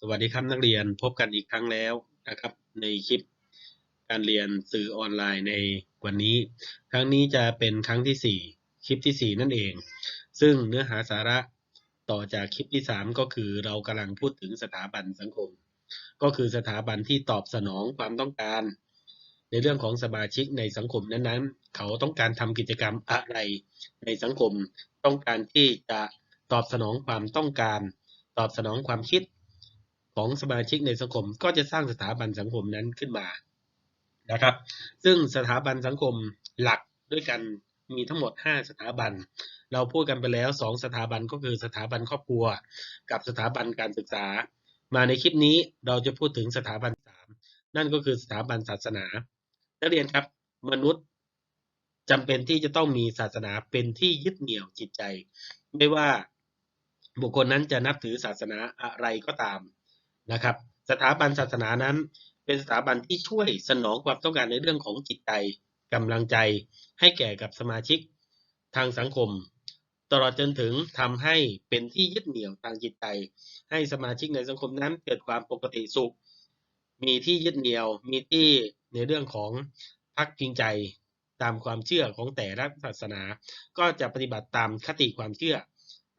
สวัสดีครับนักเรียนพบกันอีกครั้งแล้วนะครับ ในคลิปการเรียนสื่อออนไลน์ในวันนี้ ครั้งนี้จะเป็นครั้งที่ 4 คลิปที่ 4 นั่นเอง ซึ่งเนื้อหาสาระต่อจากคลิปที่ 3 ก็คือเรากำลังพูดถึงสถาบันสังคม ก็คือสถาบันที่ตอบสนองความต้องการ ในเรื่องของสมาชิกในสังคมนั้นๆ เขาต้องการทำกิจกรรมอะไรในสังคม ต้องการที่จะตอบสนองความต้องการ ตอบสนองความคิด ของสมาชิกในสังคม ก็จะสร้างสถาบันสังคมนั้นขึ้นมานะครับ ซึ่งสถาบันสังคมหลักด้วยกันมีทั้งหมด 5 สถาบัน เราพูดกันไปแล้ว 2 สถาบันก็คือสถาบันครอบครัว กับสถาบันการศึกษา มาในคลิปนี้เราจะพูดถึงสถาบัน 3 นั่นก็คือสถาบันศาสนานักเรียนครับมนุษย์จำเป็นที่จะต้องมีศาสนาเป็นที่ยึดเหนี่ยวจิตใจ ไม่ว่าบุคคลนั้นจะนับถือศาสนาอะไรก็ตาม นะครับ สถาบันศาสนานั้น เป็นสถาบันที่ช่วยสนองความต้องการในเรื่องของจิตใจกำลังใจให้แก่กับสมาชิกทางสังคม ตลอดจนถึงทำให้เป็นที่ยึดเหนี่ยวทางจิตใจ ให้สมาชิกในสังคมนั้นเกิดความปกติสุข มีที่ยึดเหนี่ยวมีที่ในเรื่องของพักพิงใจตามความเชื่อของแต่ละศาสนา ก็จะปฏิบัติตามคติความเชื่อ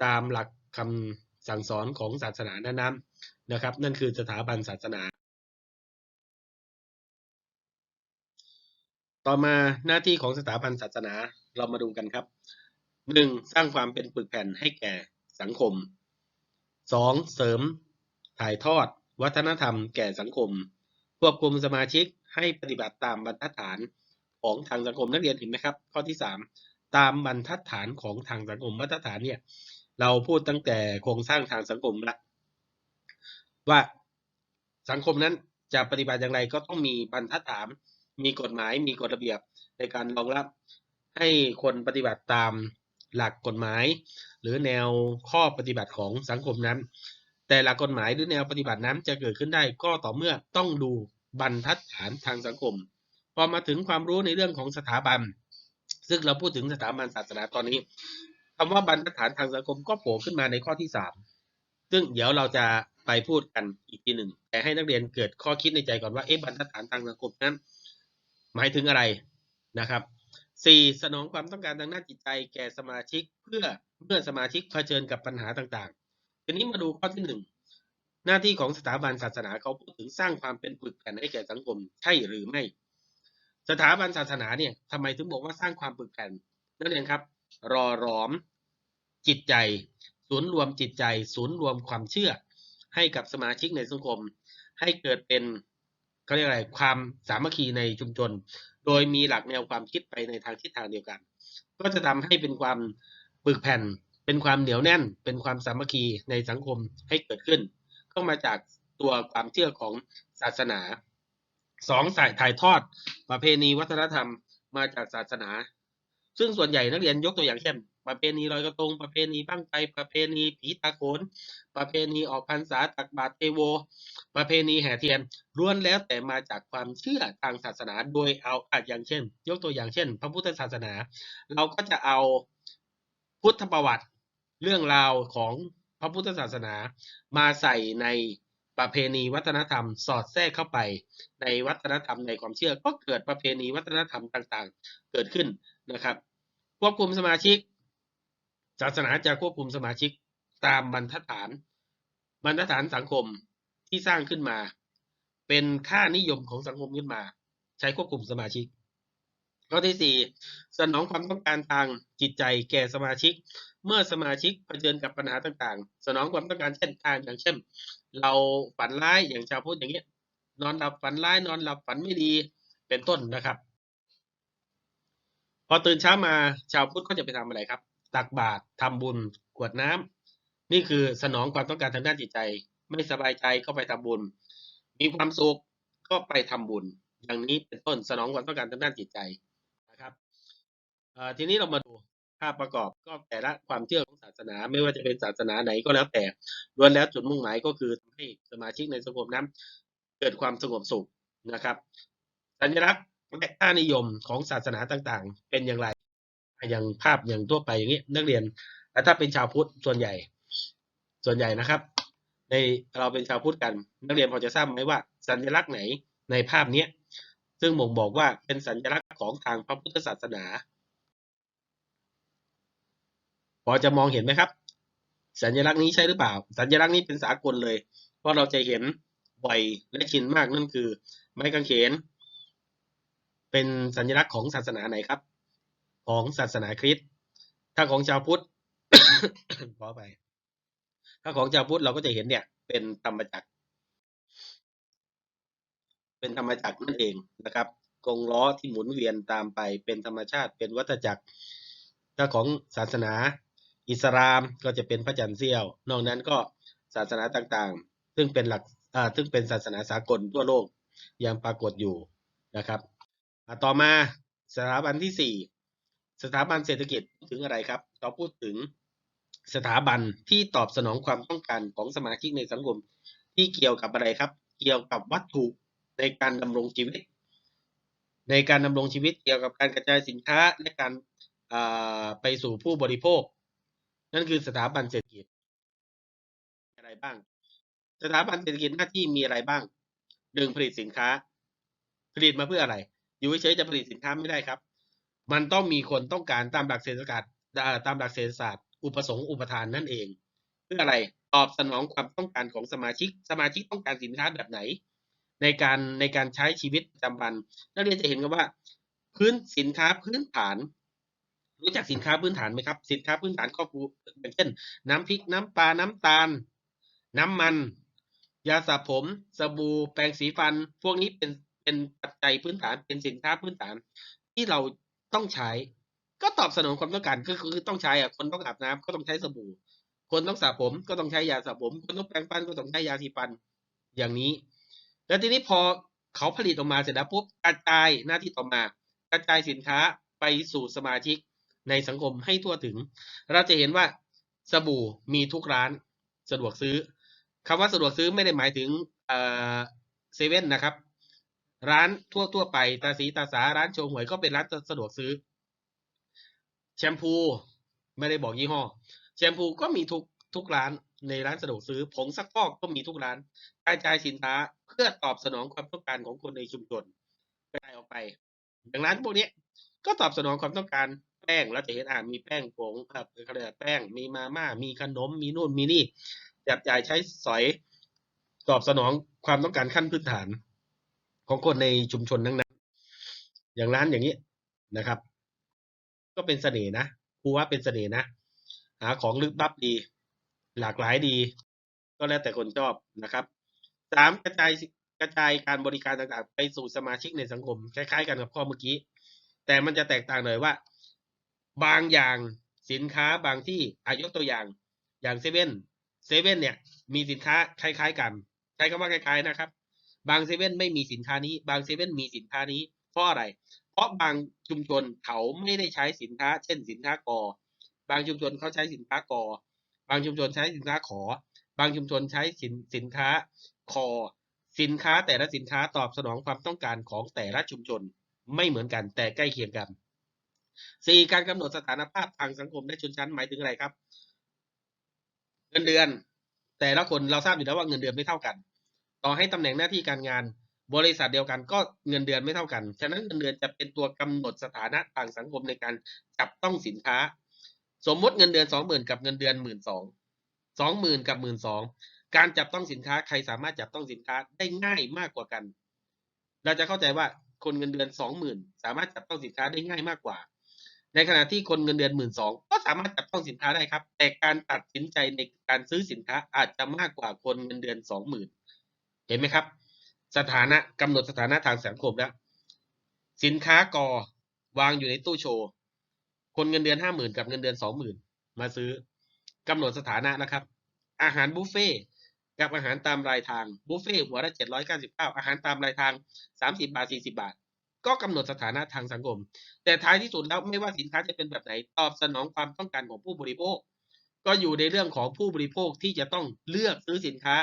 ตามหลักคำสั่งสอนของศาสนานั้น นะครับ นั่นคือสถาบันศาสนา ต่อมาหน้าที่ของสถาบันศาสนาเรามาดูกันครับ 1. สร้างความเป็นปึกแผ่นให้แก่สังคม 2. เสริม ถ่ายทอด วัฒนธรรมแก่สังคม ควบคุมสมาชิกให้ปฏิบัติตามบรรทัดฐานของทางสังคมนักเรียนเห็นไหมครับ ข้อที่ 3 ตามบรรทัดฐานของทางสังคมบรรทัดฐานเนี่ยเราพูดตั้งแต่โครงสร้างทางสังคมละ ว่าสังคมนั้นจะปฏิบัติอย่างไรก็ต้องมีบรรทัดฐานมีกฎหมายมีกฎระเบียบในการรองรับ ให้คนปฏิบัติตามหลักกฎหมาย หรือแนวข้อปฏิบัติของสังคมนั้น แต่หลักกฎหมายหรือแนวปฏิบัตินั้นจะเกิดขึ้นได้ก็ต่อเมื่อต้องดูบรรทัดฐานทางสังคม พอมาถึงความรู้ในเรื่องของสถาบัน ซึ่งเราพูดถึงสถาบันศาสนาตอนนี้คำว่าบรรทัดฐานทางสังคมก็โผล่ขึ้นมาในข้อที่สามซึ่งเดี๋ยวเราจะ ไปพูดกันอีกทีหนึ่ง แต่ให้นักเรียนเกิดข้อคิดในใจก่อนว่าเอ๊ะบรรทัดฐานทางสังคมนั้น หมายถึงอะไรนะครับสี่สนองความต้องการทางด้านจิตใจแก่สมาชิกเพื่อเมื่อสมาชิกเผชิญกับปัญหาต่างๆ ทีนี้มาดูข้อที่หนึ่งหน้าที่ของสถาบันศาสนาเขาพูดถึงสร้างความเป็นปึกแผ่นให้แก่สังคมใช่หรือไม่ สถาบันศาสนาเนี่ยทำไมถึงบอกว่าสร้างความปึกแผ่นนักเรียนครับ รอรอมจิตใจ ศูนย์รวมจิตใจ ศูนย์รวมความเชื่อ ให้กับสมาชิกในสังคม ให้เกิดเป็นเขาเรียกอะไรความสามัคคีในชุมชน โดยมีหลักแนวความคิดไปในทางทิศทางเดียวกัน ก็จะทำให้เป็นความปึกแผ่น เป็นความเหนียวแน่น เป็นความสามัคคีในสังคมให้เกิดขึ้น ก็มาจากตัวความเชื่อของศาสนาสองสายถ่ายทอด ประเพณีวัฒนธรรมมาจากศาสนา ซึ่งส่วนใหญ่นักเรียนยกตัวอย่างเช่น ประเพณีลอยกระทงประเพณีบั้งไฟประเพณีผีตาโขน ประเพณีออกพรรษาตักบาตรเทโว ประเพณีแห่เทียนล้วนแล้วแต่มาจากความเชื่อทางศาสนาโดยเอาอาจอย่างเช่น ยกตัวอย่างเช่น พระพุทธศาสนา เราก็จะเอาพุทธประวัติเรื่องราวของพระพุทธศาสนามาใส่ในประเพณีวัฒนธรรมสอดแทรกเข้าไป ในวัฒนธรรมในความเชื่อก็เกิดประเพณีวัฒนธรรมต่างๆ เกิดขึ้นนะครับควบคุมสมาชิก ศาสนาจะควบคุมสมาชิกตามบรรทัดฐาน บรรทัดฐานสังคมที่สร้างขึ้นมา เป็นค่านิยมของสังคมขึ้นมา ใช้ควบคุมสมาชิก ข้อที่สี่สนองความต้องการทางจิตใจแก่สมาชิก เมื่อสมาชิกเผชิญกับปัญหาต่างๆ สนองความต้องการเช่นการอย่างเช่น เราฝันร้ายอย่างชาวพุทธอย่างเงี้ยนอนหลับฝันร้ายนอนหลับฝันไม่ดีเป็นต้นนะครับ พอตื่นเช้ามาชาวพุทธก็จะไปทำอะไรครับ ตักบาตรทำบุญกวดน้ำนี่คือสนองความต้องการทางด้านจิตใจ ไม่สบายใจก็ไปทำบุญ มีความสุขก็ไปทำบุญ อย่างนี้เป็นต้นสนองความต้องการทางด้านจิตใจนะครับทีนี้เรามาดูภาพประกอบก็แต่ละความเชื่อของศาสนา ไม่ว่าจะเป็นศาสนาไหนก็แล้วแต่ล้วนแล้วจุดมุ่งหมายก็คือทำให้สมาชิกในสังคมนั้นเกิดความสงบสุขนะครับ สัญลักษณ์และค่านิยมของศาสนาต่างๆ เป็นอย่างไร อย่างภาพอย่างทั่วไปอย่างนี้นักเรียนแต่ถ้าเป็นชาวพุทธส่วนใหญ่ ส่วนใหญ่นะครับ ในเราเป็นชาวพุทธกัน นักเรียนพอจะทราบไหมว่า สัญลักษณ์ไหนในภาพเนี้ยซึ่งบ่งบอกว่าเป็นสัญลักษณ์ของทางพระพุทธศาสนา พอจะมองเห็นไหมครับ สัญลักษณ์นี้ใช่หรือเปล่า สัญลักษณ์นี้เป็นสากลเลย เพราะเราจะเห็นบ่อยและชินมากนั่นคือ ไม้กางเขน เป็นสัญลักษณ์ของศาสนาไหนครับ ของศาสนาคริสต์ถ้าของชาวพุทธขอไป ถ้าของชาวพุทธเราก็จะเห็นเนี่ย เป็นธรรมจักร เป็นธรรมจักรนั่นเองนะครับกงล้อที่หมุนเวียนตามไปเป็นธรรมชาติ เป็นวัฏจักร ถ้าของศาสนา อิสลามก็จะเป็นพระจันทร์เสี้ยว นอกนั้นก็ศาสนาต่างๆ ซึ่งเป็นหลักอ่าซึ่งเป็นศาสนาสากลทั่วโลกยังปรากฏอยู่นะครับต่อมาสถาบันที่สี่ สถาบันเศรษฐกิจถึงอะไรครับ เราพูดถึงสถาบันที่ตอบสนองความต้องการของสมาชิกในสังคม ที่เกี่ยวกับอะไรครับ เกี่ยวกับวัตถุในการดำรงชีวิต ในการดำรงชีวิตเกี่ยวกับการกระจายสินค้าและการไปสู่ผู้บริโภค นั่นคือสถาบันเศรษฐกิจอะไรบ้าง สถาบันเศรษฐกิจหน้าที่มีอะไรบ้างหนึ่งผลิตสินค้า ผลิตมาเพื่ออะไร อยู่เฉยๆจะผลิตสินค้าไม่ได้ครับ มันต้องมีคนต้องการตามหลักเศรษฐศาสตร์ตามหลักเศรษฐศาสตร์ อุปสงค์อุปทานนั่นเอง เพื่ออะไรตอบสนองความต้องการของสมาชิก สมาชิกต้องการสินค้าแบบไหน ในการในการใช้ชีวิตประจำวันนักเรียนจะเห็นกันว่า พื้นสินค้าพื้นฐาน รู้จักสินค้าพื้นฐานไหมครับ สินค้าพื้นฐานครอบคลุมอย่างเช่น น้ำพริกน้ำปลาน้ำตาล น้ำมัน ยาสระผม สบู่แปรงสีฟัน พวกนี้เป็นเป็นปัจจัยพื้นฐานเป็นสินค้าพื้นฐานที่เรา ต้องใช้ ก็ตอบสนองความต้องการก็คือต้องใช้อะคนต้องอาบน้ำก็ต้องใช้สบู่ คนต้องสระผมก็ต้องใช้ยาสระผม คนต้องแปรงฟันก็ต้องใช้ยาสีฟันอย่างนี้ แล้วทีนี้พอเขาผลิตออกมาเสร็จแล้วปุ๊บกระจายหน้าที่ต่อมา กระจายสินค้าไปสู่สมาชิกในสังคมให้ทั่วถึง เราจะเห็นว่าสบู่มีทุกร้านสะดวกซื้อคำว่าสะดวกซื้อไม่ได้หมายถึงเซเว่นนะครับ ร้านทั่วทั่วๆไป ตาสีตาสาร้านโชว์หวยก็เป็นร้านสะดวกซื้อ แชมพูไม่ได้บอกยี่ห้อ แชมพูก็มีทุกทุกร้านในร้านสะดวกซื้อ ผงซักฟอกก็มีทุกร้านกระจายสินค้าเพื่อตอบสนองความต้องการของคนในชุมชนกระจายออกไปอย่างร้านพวกนี้ก็ตอบสนองความต้องการแป้งเราจะเห็นอ่ามีแป้งผงครับเขาเรียกว่าแป้งมีมาม่ามีขนมมีนู่นมีนี่จับจ่ายใช้สอยตอบสนองความต้องการขั้นพื้นฐาน ของคนในชุมชนนั้นนั้น อย่างร้านอย่างนี้นะครับ ก็เป็นเสน่ห์นะครูว่าเป็นเสน่ห์นะ หาของลึกลับดี หลากหลายดี ก็แล้วแต่คนชอบนะครับสามกระจายกระจายการบริการต่างๆ ไปสู่สมาชิกในสังคม คล้ายๆ กันกับข้อเมื่อกี้ แต่มันจะแตกต่างเลยว่า บางอย่างสินค้าบางที่อายกตัวอย่างอย่างเซเว่นเซเว่นเนี่ยมีสินค้าคล้าย ๆ กัน ใช้คำว่าคล้าย ๆนะครับ บางเซเว่นไม่มีสินค้านี้ บางเซเว่นมีสินค้านี้ เพราะอะไร เพราะบางชุมชนเขาไม่ได้ใช้สินค้า เช่นสินค้ากอ บางชุมชนเขาใช้สินค้ากอ บางชุมชนใช้สินค้าขอ บางชุมชนใช้สินสินค้าคอ สินค้าแต่ละสินค้าตอบสนองความต้องการของแต่ละชุมชนไม่เหมือนกันแต่ใกล้เคียงกันสี่การกำหนดสถานภาพทางสังคมและชนชั้นหมายถึงอะไรครับ เงินเดือน แต่ละคนเราทราบอยู่แล้วว่าเงินเดือนไม่เท่ากัน ต่อให้ตำแหน่งหน้าที่การงาน บริษัทเดียวกันก็เงินเดือนไม่เท่ากัน ฉะนั้นเงินเดือนจะเป็นตัวกำหนดสถานะทางสังคมในการจับต้องสินค้า สมมติเงินเดือนสองหมื่นกับเงินเดือนหมื่นสองสองหมื่นกับหมื่นสองการจับต้องสินค้าใครสามารถจับต้องสินค้าได้ง่ายมากกว่ากัน เราจะเข้าใจว่าคนเงินเดือนสองหมื่นสามารถจับต้องสินค้าได้ง่ายมากกว่า ในขณะที่คนเงินเดือนหมื่นสองก็สามารถจับต้องสินค้าได้ครับ แต่การตัดสินใจในการซื้อสินค้าอาจจะมากกว่าคนเงินเดือนสองหมื่น เห็นไหมครับ สถานะกำหนดสถานะทางสังคมแล้ว สินค้ากอวางอยู่ในตู้โชว์ คนเงินเดือนห้าหมื่นกับเงินเดือนสองหมื่นมาซื้อกำหนดสถานะนะครับ อาหารบุฟเฟ่ต์กับอาหารตามรายทางบุฟเฟ่ต์หัวละเจ็ดร้อยเก้าสิบเก้าอาหารตามรายทางสามสิบาทสี่สิบาท ก็กำหนดสถานะทางสังคม แต่ท้ายที่สุดแล้วไม่ว่าสินค้าจะเป็นแบบไหนตอบสนองความต้องการของผู้บริโภค ก็อยู่ในเรื่องของผู้บริโภคที่จะต้องเลือกซื้อสินค้า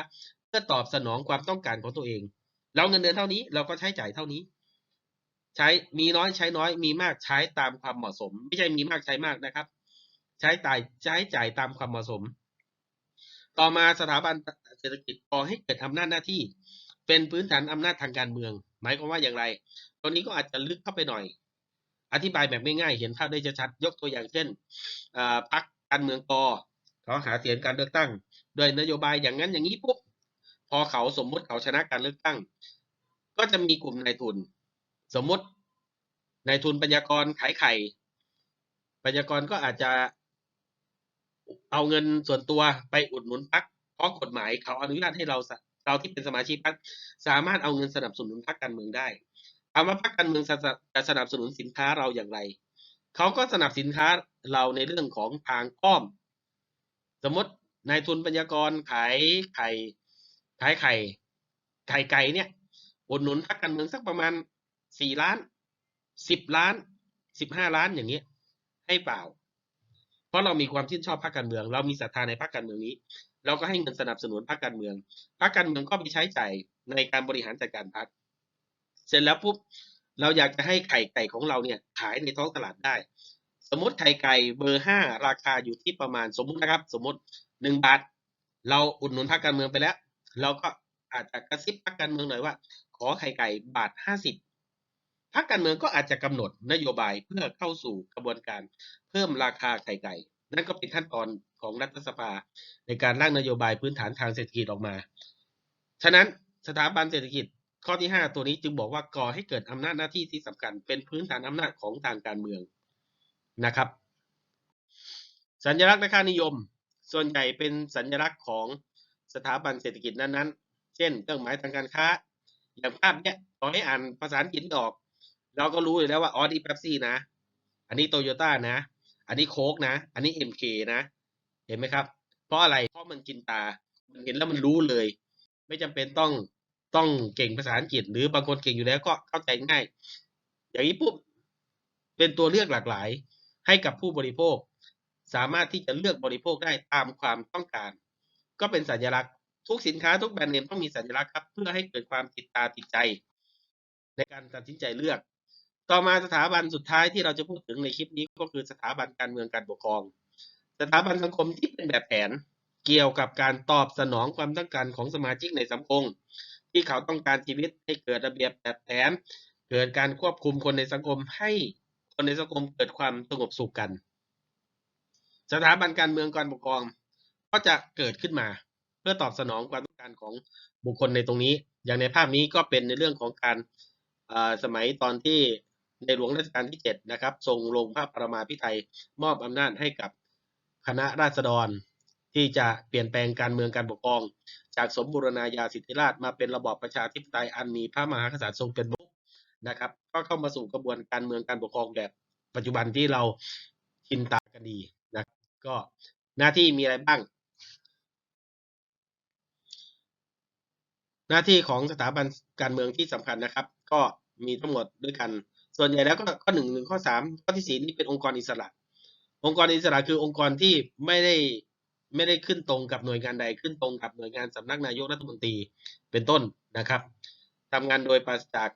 พื่อตอบสนองความต้องการของตัวเอง เราเงินเดือนเท่านี้เราก็ใช้จ่ายเท่านี้ ใช้มีน้อยใช้น้อย มีมากใช้ตามความเหมาะสม ไม่ใช่มีมากใช้มากนะครับ ใช้จ่ายใช้จ่ายตามความเหมาะสม ต่อมาสถาบันเศรษฐกิจก่อให้เกิดอำนาจหน้าที่ เป็นพื้นฐานอำนาจทางการเมือง หมายความว่าอย่างไรตรงนี้ก็อาจจะลึกเข้าไปหน่อย อธิบายแบบง่ายๆเห็นภาพได้ชัดๆยกตัวอย่างเช่นพรรคการเมืองกเขาหาเสียงการเลือกตั้ง โดยนโยบายอย่างนั้นอย่างนี้ปุ๊บ พอเขาสมมุติเขาชนะการเลือกตั้ง ก็จะมีกลุ่มนายทุน สมมุตินายทุนปัญญากรขายไข่ปัญญากรก็อาจจะเอาเงินส่วนตัวไปอุดหนุนพรรคเพราะกฎหมายเขาอนุญาตให้เราเราที่เป็นสมาชิกพรรคสามารถเอาเงินสนับสนุนพรรคการเมืองได้ถามว่าพรรคการเมืองจะจะสนับสนุนสินค้าเราอย่างไร เขาก็สนับสินค้าเราในเรื่องของทางอ้อม สมมตินายทุนปัญญากรขายไข่ ขายไข่ไข่ไก่เนี่ยอุดหนุนพรรคการเมืองสักประมาณสี่ล้านสิบล้านสิบห้าล้านอย่างเงี้ยให้เปล่า เพราะเรามีความชื่นชอบพรรคการเมือง เรามีศรัทธาในพรรคการเมืองนี้ เราก็ให้เงินสนับสนุนพรรคการเมืองพรรคการเมืองก็ไปใช้ใจ่ายในการบริหารจัดการพรรคเสร็จแล้วปุ๊บเราอยากจะให้ไข่ไก่ของเราเนี่ยขายในท้องตลาดได้ สมมติไข่ไก่เบอร์ห้าราคาอยู่ที่ประมาณสมมตินะครับ สมมติหนึ่งบาท เราอุดหนุนพรรคการเมืองไปแล้ว เราก็อาจจะกระซิบพรรคการเมืองหน่อยว่า ขอไข่ไก่บาทห้าสิบพรรคการเมืองก็อาจจะกำหนดนโยบายเพื่อเข้าสู่กระบวนการเพิ่มราคาไข่ไก่ นั่นก็เป็นขั้นตอนของรัฐสภา ในการร่างนโยบายพื้นฐานทางเศรษฐกิจออกมา ฉะนั้นสถาบันเศรษฐกิจข้อที่ 5 ตัวนี้จึงบอกว่าก่อให้เกิดอำนาจหน้าที่ที่สำคัญ เป็นพื้นฐานอำนาจของทางการเมืองนะครับ สัญลักษณ์และค่านิยม ส่วนใหญ่เป็นสัญลักษณ์ของ สถาบันเศรษฐกิจนั้นๆ เช่น เครื่องหมายทางการค้า อย่างภาพเนี้ยต่อให้อ่านภาษาอังกฤษออก เราก็รู้อยู่แล้วว่าอ๋อนี่เป๊ปซี่นะ อันนี้โตโยต้านะ อันนี้โค้กนะ อันนี้เอ็มเคนะ เห็นไหมครับ เพราะอะไร เพราะมันกินตา มันเห็นแล้วมันรู้เลย ไม่จำเป็นต้องต้องเก่งภาษาอังกฤษ หรือบางคนเก่งอยู่แล้วก็เข้าใจง่าย อย่างนี้ปุ๊บเป็นตัวเลือกหลากหลายให้กับผู้บริโภค สามารถที่จะเลือกบริโภคได้ตามความต้องการ ก็เป็นสัญลักษณ์ทุกสินค้าทุกแบรนด์เนมต้องมีสัญลักษณ์ครับเพื่อให้เกิดความติดตาติดใจ ในการตัดสินใจเลือก ต่อมาสถาบันสุดท้ายที่เราจะพูดถึงในคลิปนี้ก็คือสถาบันการเมืองการปกครอง สถาบันสังคมที่เป็นแบบแผนเกี่ยวกับการตอบสนองความต้องการของสมาชิกในสังคมที่เขาต้องการชีวิตให้เกิดระเบียบแบบแผนเกิดการควบคุมคนในสังคมให้คนในสังคมเกิดความสงบสุขกัน สถาบันการเมืองการปกครอง ก็จะเกิดขึ้นมา เพื่อตอบสนองความต้องการของบุคคลในตรงนี้ อย่างในภาพนี้ก็เป็นในเรื่องของการสมัยตอนที่ในหลวงรัชกาลที่7นะครับทรงลงพระประมาพิไทยมอบอำนาจให้กับคณะราษฎร ที่จะเปลี่ยนแปลงการเมืองการปกครอง จากสมบูรณาญาสิทธิราชมาเป็นระบอบประชาธิปไตยอันมีพระมหากษัตริย์ทรงเป็นประมุขนะครับ ก็เข้ามาสู่กระบวนการเมืองการปกครองแบบปัจจุบันที่เราชินตากันดีนะก็หน้าที่มีอะไรบ้าง หน้าที่ของสถาบันการเมืองที่สำคัญนะครับ ก็มีทั้งหมดด้วยกัน ส่วนใหญ่แล้วก็ข้อหนึ่งหนึ่งข้อสามข้อที่สี่นี่เป็นองค์กรอิสระ องค์กรอิสระคือองค์กรที่ไม่ได้ไม่ได้ขึ้นตรงกับหน่วยงานใดขึ้นตรงกับหน่วยงานสำนักนายกรัฐมนตรีเป็นต้นนะครับทำงานโดยปราศจาก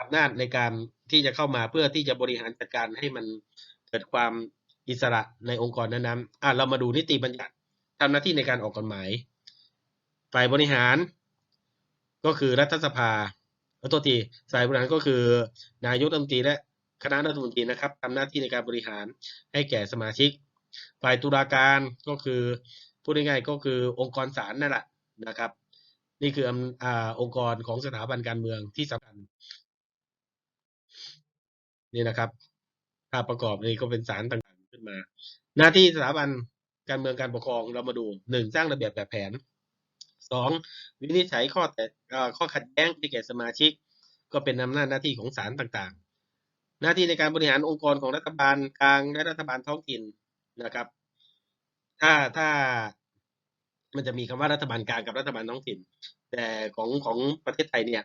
อำนาจในการที่จะเข้ามาเพื่อที่จะบริหารจัดการให้มันเกิดความอิสระในองค์กรนั้นๆอะเรามาดูนิติบัญญัติทำหน้าที่ในการออกกฎหมาย ฝ่ายบริหาร ก็คือรัฐสภาขอโทษทีฝ่ายบริหารก็คือนายกรัฐมนตรีและคณะรัฐมนตรีนะครับทำหน้าที่ในการบริหารให้แก่สมาชิก ฝ่ายตุลาการก็คือพูดง่ายๆก็คือองค์กรศาลนั่นแหละนะครับ นี่คืออองค์กรของสถาบันการเมืองที่สำคัญนี่นะครับภาพประกอบนี้ก็เป็นสารต่างๆขึ้นมา หน้าที่สถาบันการเมืองการปกครองเรามาดูหนึ่งสร้างระเบียบแบบแผน สองวินิจฉัยข้อแต่ข้อขัดแย้งที่แก่สมาชิก ก็เป็นอำนาจหน้าที่ของศาลต่างๆ หน้าที่ในการบริหารองค์กรของรัฐบาลกลางและรัฐบาลท้องถิ่นนะครับ ถ้าถ้ามันจะมีคำว่ารัฐบาลกลางกับรัฐบาลท้องถิ่น แต่ของของประเทศไทยเนี่ย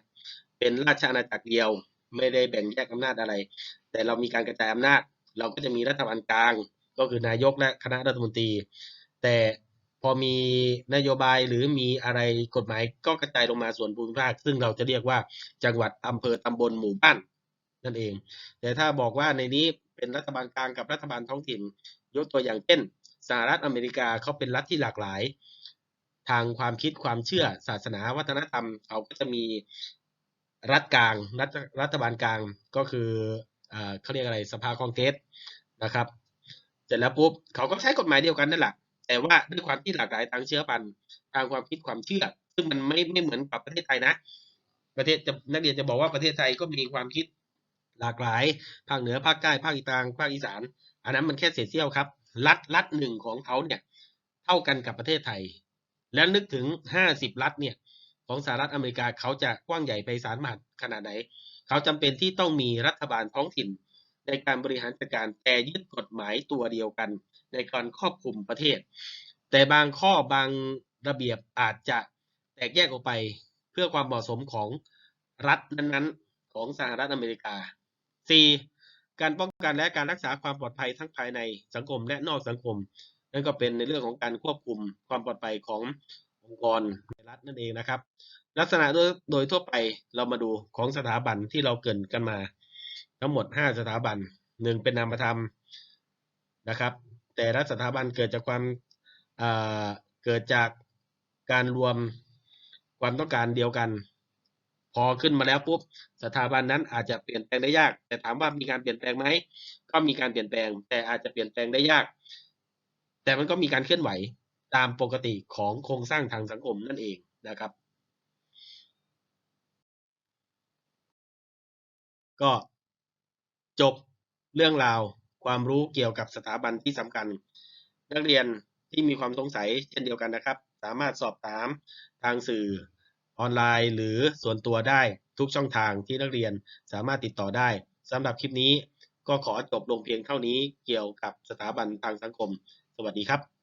เป็นราชอาณาจักรเดียว ไม่ได้แบ่งแยกอำนาจอะไร แต่เรามีการกระจายอำนาจ เราก็จะมีรัฐบาลกลาง ก็คือนายกและคณะรัฐมนตรี แต่ พอมีนโยบายหรือมีอะไรกฎหมายก็กระจายลงมาส่วนภูมิภาค ซึ่งเราจะเรียกว่าจังหวัดอำเภอตำบลหมู่บ้านนั่นเอง แต่ถ้าบอกว่าในนี้เป็นรัฐบาลกลางกับรัฐบาลท้องถิ่น ยกตัวอย่างเช่นสหรัฐอเมริกาเขาเป็นรัฐที่หลากหลาย ทางความคิดความเชื่อศาสนาวัฒนธรรมเขาก็จะมีรัฐกลางรัฐรัฐบาลกลางก็คืออเขาเรียกอะไรสภาคองเกรสนะครับ เสร็จแล้วปุ๊บเขาก็ใช้กฎหมายเดียวกันนั่นแหละ แต่ว่าด้วยความที่หลากหลายทางเชื้อพันธุ์ทางความคิดความเชื่อ ซึ่งมันไม่ไม่เหมือนกับประเทศไทยนะ ประเทศจะนักเรียนจะบอกว่าประเทศไทยก็มีความคิดหลากหลายภาคเหนือภาคใต้ภาคอีสานภาคอีสาน อันนั้นมันแค่เศษเสี้ยวครับ รัฐรัฐหนึ่งของเขาเนี่ยเท่ากันกับประเทศไทย แล้วนึกถึงห้าสิบรัฐเนี่ยของสหรัฐอเมริกาเขาจะกว้างใหญ่ไพศาลมหาขนาดไหน เขาจำเป็นที่ต้องมีรัฐบาลท้องถิ่นในการบริหารจัดการแต่ยึดกฎหมายตัวเดียวกัน ในการครอบคลุมประเทศ แต่บางข้อบางระเบียบอาจจะแตกแยกออกไปเพื่อความเหมาะสมของรัฐนั้นๆของสหรัฐอเมริกา 4. การป้องกันและการรักษาความปลอดภัยทั้งภายในสังคมและนอกสังคม นั่นก็เป็นในเรื่องของการควบคุมความปลอดภัยขององค์กรในรัฐนั่นเองนะครับ ลักษณะโดยโดยทั่วไปเรามาดูของสถาบันที่เราเกินกันมา ทั้งหมด 5 สถาบันหนึ่งเป็นนามธรรมนะครับ แต่ละสถาบันเกิดจากความเกิดจากการรวมความต้องการเดียวกัน พอขึ้นมาแล้วปุ๊บสถาบันนั้นอาจจะเปลี่ยนแปลงได้ยาก แต่ถามว่ามีการเปลี่ยนแปลงไหมก็มีการเปลี่ยนแปลง แต่อาจจะเปลี่ยนแปลงได้ยาก แต่มันก็มีการเคลื่อนไหวตามปกติของโครงสร้างทางสังคมนั่นเองนะครับ ก็จบเรื่องราว ความรู้เกี่ยวกับสถาบันที่สำคัญ นักเรียนที่มีความสงสัยเช่นเดียวกันนะครับ สามารถสอบถามทางสื่อออนไลน์หรือส่วนตัวได้ทุกช่องทางที่นักเรียนสามารถติดต่อได้สำหรับคลิปนี้ก็ขอจบลงเพียงเท่านี้เกี่ยวกับสถาบันทางสังคม สวัสดีครับ